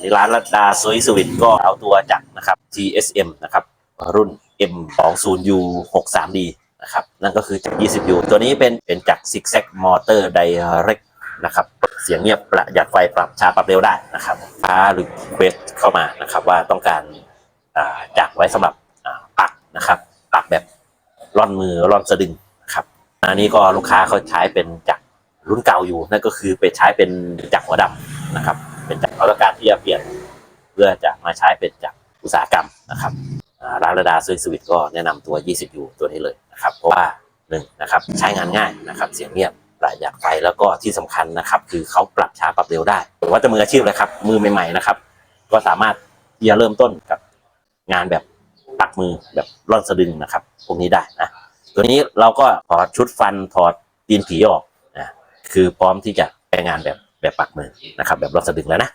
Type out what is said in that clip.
ในร้านรัดดาสวิสวิตก็เอาตัวจากนะครับ GSM นะครับ รุ่น M20U 63D นะครับ นั่นก็คือจาก 20U ตัวนี้เป็นเป็นจาก Zig Zag Motor Direct นะครับ เสียงเงียบประหยัดไฟปรับช้าปรับเร็วได้นะครับฟ้าหรือเควสเข้ามานะครับว่าต้องการาจากไว้สำหรับปักนะครับปักแบบร่อนมือร่อนสะดึงนะครับอันนี้ก็ลูกค้าเขาใช้เป็นจากรุ่นเก่าอยู่นั่นก็คือไปใช้เป็นจากหัวดำนะครับ ต้องการที่จะเปลี่ยนเพื่อจะมาใช้เป็นจากอุตสาหกรรมนะครับร้านระดาซื้อสวิตก็แนะนำตัว 20U ตัวนี้เลยนะครับ เพราะว่าหนึ่งนะครับใช้งานง่ายนะครับเสียงเงียบประหยัดไฟแล้วก็ที่สำคัญนะครับคือเขาปรับช้าปรับเร็วได้หรือว่าจะมืออาชีพเลยครับมือใหม่ๆนะครับ ก็สามารถที่จะเริ่มต้นกับงานแบบปักมือแบบร่อนสะดึงนะครับพวกนี้ได้นะตัวนี้เราก็ถอดชุดฟันถอดตีนผีออกนะคือพร้อมที่จะไปงานแบบแบบปักมือนะครับ แบบร่อนสะดึงแล้วนะ